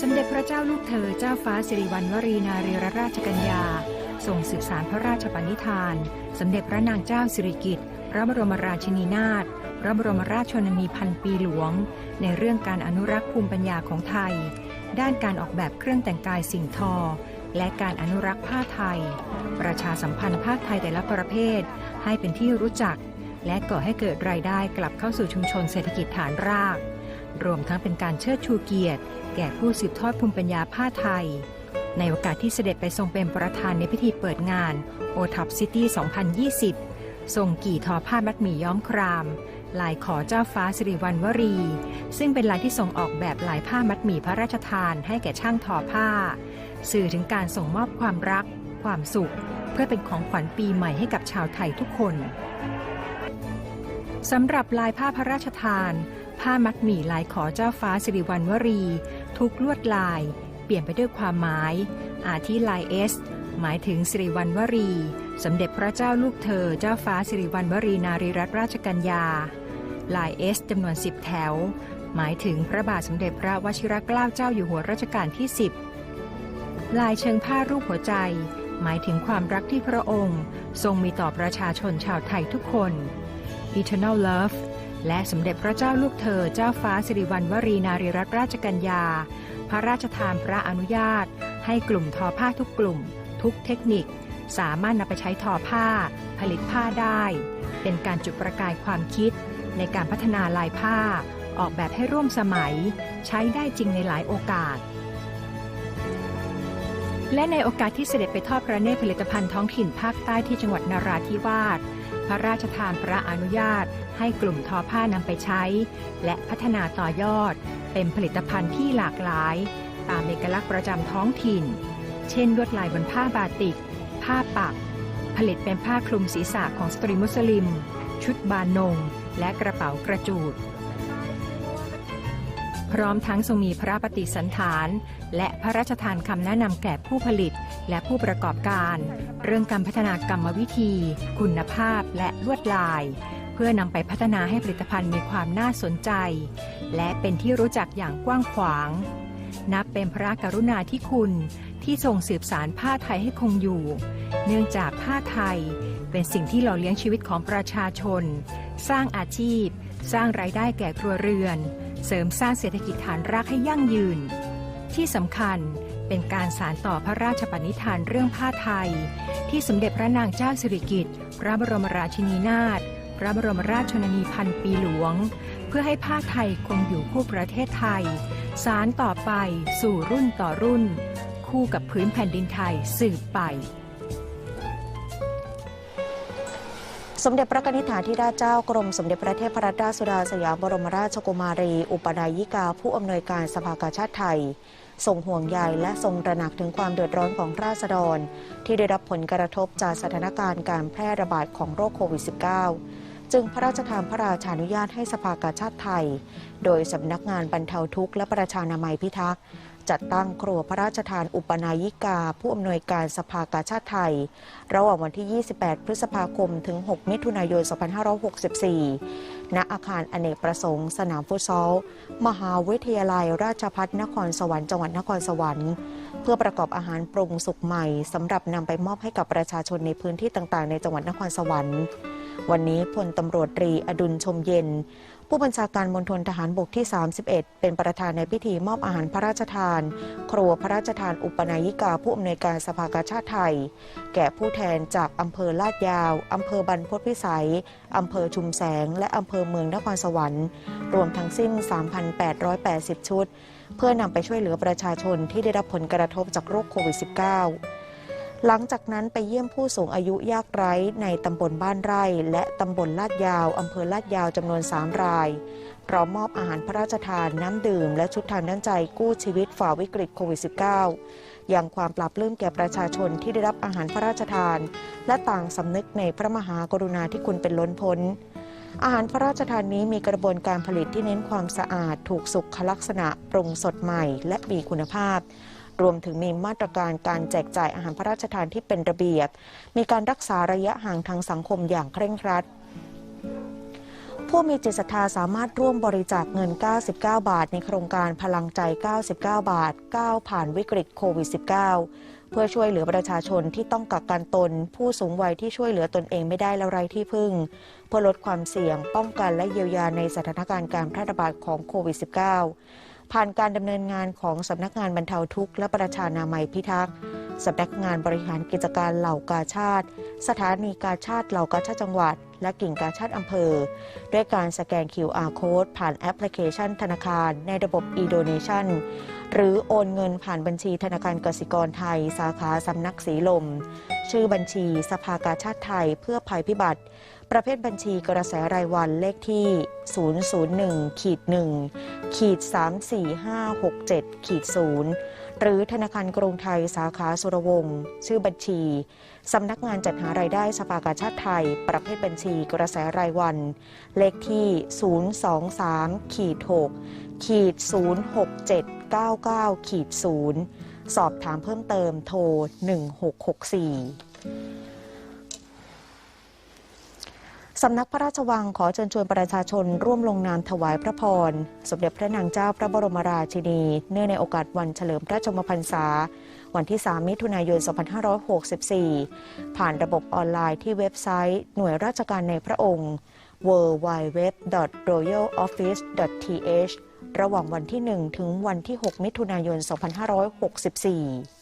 สมเด็จพระเจ้าลูกเธอเจ้าฟ้าสิริวัณวรีนารีราชกัญญาทรงสืบสารพระราชปณิธาน สมเด็จพระนางเจ้าสิริกิติ์พระบรมราชินีนาถพระบรมราชชนนีพันปีหลวง ในเรื่องการอนุรักษ์ภูมิปัญญาของไทย ด้านการออกแบบเครื่องแต่งกายสิ่งทอ และการอนุรักษ์ผ้าไทย ประชาสัมพันธ์ผ้าไทยแต่ละประเภท ให้เป็นที่รู้จัก และก่อให้เกิดรายได้กลับเข้าสู่ชุมชนเศรษฐกิจฐานราก รวมทั้งเป็นการเชิดชูเกียรติ แก่ผู้สืบทอดภูมิปัญญาผ้าไทย ในโอกาสที่เสด็จไปทรงเป็นประธานในพิธีเปิดงาน o t o p City 2020 ทรงกี่ทอผ้ามัดหมี่ย้อมคราม ลายขอเจ้าฟ้าสิริวัณวรี ซึ่งเป็นลายที่ทรงออกแบบลายผ้ามัดหมี่พระราชทานให้แก่ช่างทอผ้า สื่อถึงการส่งมอบความรัก ความสุข เพื่อเป็นของขวัญปีใหม่ให้กับชาวไทยทุกคนสำหรับลายผ้าพระราชทาน ผ้ามัดหมี่ลายขอเจ้าฟ้าสิริวัณวรี ทุกลวดลาย เปลี่ยนไปด้วยความหมาย อาทิลายเอส หมายถึงสิริวัณวรี สมเด็จพระเจ้าลูกเธอเจ้าฟ้าสิริวัณวรีนารีรัตนราชกัญญา ลายเอสจำนวน 10 แถว หมายถึงพระบาทสมเด็จพระวชิรเกล้าเจ้าอยู่หัวรัชกาลที่ 10 ลายเชิงผ้ารูปหัวใจ หมายถึงความรักที่พระองค์ ทรงมีต่อประชาชนชาวไทยทุกคน Eternal Love และสมเด็จพระเจ้าลูกเธอเจ้าฟ้าสิริวัณวรีนารีรัตนราชกัญญา พระราชทานพระอนุญาต ให้กลุ่มทอผ้าทุกกลุ่ม ทุกเทคนิค สามารถนำไปใช้ทอผ้า ผลิตผ้าได้ เป็นการจุดประกายความคิด ในการพัฒนาลายผ้า ออกแบบให้ร่วมสมัย ใช้ได้จริงในหลายโอกาส และในโอกาสที่เสด็จไปทอดพระเนตรผลิตภัณฑ์ท้องถิ่นภาคใต้ที่จังหวัดนาราธิวาส พระราชทานพระอนุญาต ให้กลุ่มทอผ้านำไปใช้ และพัฒนาต่อยอด เป็นผลิตภัณฑ์ที่หลากหลาย ตามเอกลักษณ์ประจำท้องถิ่น เช่นลวดลายบนผ้าบาติก ผ้าปัก ผลิตเป็นผ้าคลุมศีรษะของสตรีมุสลิม ชุดบานนงและกระเป๋ากระจูด พร้อมทั้งทรงมีพระปฏิสันฐาน และพระราชทานคำแนะนำแก่ผู้ผลิต และผู้ประกอบการ เรื่องการพัฒนากรรมวิธี คุณภาพและลวดลาย เพื่อนำไปพัฒนาให้ผลิตภัณฑ์มีความน่าสนใจ และเป็นที่รู้จักอย่างกว้างขวาง นับเป็นพระกรุณาธิคุณที่ทรงสืบสารผ้าไทยให้คงอยู่ เนื่องจากผ้าไทย เป็นสิ่งที่หล่อเลี้ยงชีวิตของประชาชน สร้างอาชีพ สร้างรายได้แก่ครัวเรือน เสริมสร้างเศรษฐกิจฐานรากให้ยั่งยืน ที่สำคัญเป็นการสานต่อพระราชปณิธานเรื่องผ้าไทย ที่สมเด็จพระนางเจ้าสิริกิติ์พระบรมราชินีนาถพระบรมราชชนนีพันปีหลวง เพื่อให้ผ้าไทยคงอยู่คู่ประเทศไทย สารต่อไปสู่รุ่นต่อรุ่น คู่กับพื้นแผ่นดินไทยสืบไป สมเด็จพระนิธิฐาธิราชเจ้ากรมสมเด็จพระเทพรัตนราชสุดาสยามบรมราชกุมารี อุปนายิกาผู้อำนวยการสภากาชาติไทยทรงห่วงใยและทรงตระหนักถึงความเดือดร้อนของราษฎร ที่ได้รับผลกระทบจากสถานการณ์การแพร่ระบาดของโรคโควิด -19 จึงพระราชทานพระราชานุญาตให้สภากาชาติไทย โดยสำนักงานบรรเทาทุกข์และประชานามัยพิทักษ์ จัดตั้งครัวพระราชทานอุปนายิกา ผู้อำนวยการสภากาชาติไทย ระหว่างวันที่ 28 พฤษภาคม ถึง 6 มิถุนายน 2564 ณ อาคารอเนกประสงค์ สนามฟุตซอล มหาวิทยาลัยราชภัฏนครสวรรค์จังหวัดนครสวรรค์ เพื่อประกอบอาหารปรุงสุกใหม่สำหรับนำไปมอบให้กับประชาชนในพื้นที่ต่างๆ ในจังหวัดนครสวรรค์ วันนี้พลตำรวจตรีอดุลชมเย็น ผู้บัญชาการมณฑลทหารบกที่ 31 เป็นประธานในพิธีมอบอาหารพระราชทาน ครัวพระราชทานอุปนายิกาผู้อำนวยการสภากาชาติไทย แก่ผู้แทนจากอำเภอลาดยาวอำเภอบรรพตพิสัยอำเภอชุมแสง และอำเภอเมืองนครสวรรค์ รวมทั้งสิ้น 3,880 ชุด เพื่อนำไปช่วยเหลือประชาชนที่ได้รับผลกระทบจากโรคโควิด -19 หลังจากนั้นไปเยี่ยมผู้สูงอายุยากไร้ในตำบลบ้านไร่ และตำบลลาดยาวอำเภอลาดยาวจำนวน 3 รายพร้อมมอบอาหารพระราชทานน้ำดื่ม และชุดทานน้ำใจกู้ชีวิตฝ่าวิกฤตโควิด -19 อย่างความปราบลื้มแก่ประชาชนที่ได้รับอาหารพระราชทาน และต่างสำนึกในพระมหากรุณาธิคุณเป็นล้นพ้น อาหารพระราชทานนี้มีกระบวนการผลิตที่เน้นความสะอาด ถูกสุขลักษณะ ปรุงสดใหม่ และมีคุณภาพ รวมถึงมีมาตรการการแจกจ่ายอาหารพระราชทานที่เป็นระเบียบ มีการรักษาระยะห่างทางสังคมอย่างเคร่งครัดผู้มีจิตศรัทธาสามารถร่วมบริจาคเงิน 99 บาท ในโครงการพลังใจ 99 บาทก้าผ่านวิกฤตโควิด -19 เพื่อช่วยเหลือประชาชนที่ต้องกักกันตน ผู้สูงวัยที่ช่วยเหลือตนเองไม่ได้และไร้ที่พึ่ง เพื่อลดความเสี่ยง ป้องกันและเยียวยาในสถานการณ์การแพร่ระบาดของโควิด -19 ผ่านการดำเนินงานของสำนักงานบรรเทาทุกข์และประชานามัยพิทักษ์สำนักงานบริหารกิจการเหล่ากาชาติ สถานีกาชาติเหล่ากาชาติจังหวัด และกิ่งกาชาติอำเภอ ด้วยการสแกน QR Code ผ่านแอปพลิเคชันธนาคารในระบบ e-donation หรือโอนเงินผ่านบัญชีธนาคารกสิกรไทย สาขาสำนักสีลม ชื่อบัญชีสภากาชาติไทยเพื่อภัยพิบัติ ประเภทบัญชีกระแสรายวันเลขที่ 001ขีด1ขีด34567ขีด0หรือธนาคารกรุงไทยสาขาสุรวงศ์ชื่อบัญชีสำนักงานจัดหารายได้สภากาชาติไทย ประเภทบัญชีกระแสรายวัน เลขที่ 023ขีด6ขีด 99ขีด0สอบถามเพิ่มเติมโทร 1664สำนักพระราชวังขอเชิญชวนประชาชนร่วมลงนามถวายพระพร สมเด็จพระนางเจ้าพระบรมราชินี เนื่องในโอกาสวันเฉลิมพระชนมพรรษา วันที่ 3 มิถุนายน 2564 ผ่านระบบออนไลน์ที่เว็บไซต์ หน่วยราชการในพระองค์ www.royaloffice.th ระหว่างวันที่ 1 ถึงวันที่ 6 มิถุนายน 2564